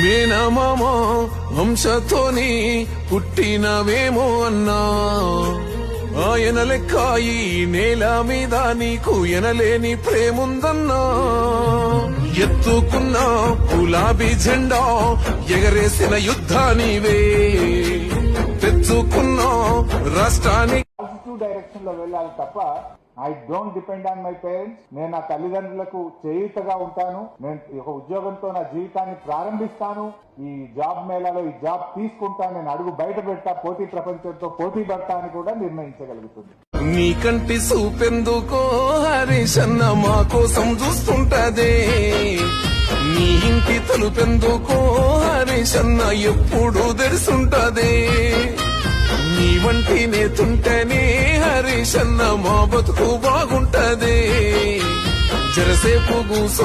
మేనమామ వంశతోని పుట్టినవేమో అన్నా. ఆయన లెక్క ఈ నేల మీద నీకు ఎనలేని ప్రేముందన్నా. ఎత్తుకున్న గులాబీ జెండా ఎగరేసిన యుద్ధానివే తెచ్చుకున్న రాష్ట్రానికి డైరెక్షన్లో వెళ్ళాలి తప్ప I don't depend on my parents నేను నా తల్లిదండ్రులకు చేయూతగా ఉంటాను. నేను ఒక ఉద్యోగంతో నా జీవితాన్ని ప్రారంభిస్తాను. ఈ జాబ్ మేళాలో ఈ జాబ్ తీసుకుంటాను. నేను అడుగు బయట పెడతా పోటీ ప్రపంచంతో పోటీ పడతా అని కూడా నిర్ణయించగలుగుతుంది. నీ కంటి సూపెందుకో హరీషన్న మా కోసం చూస్తుంటదే. నీ ఇంటి తలుపెందుకో హరీషన్న ఎప్పుడు తెరుస్తుంటదే నీ వంటి నేతుంటేనే హరీషన్న మా బతుకు బాగుంటది. జరసేపు కూసో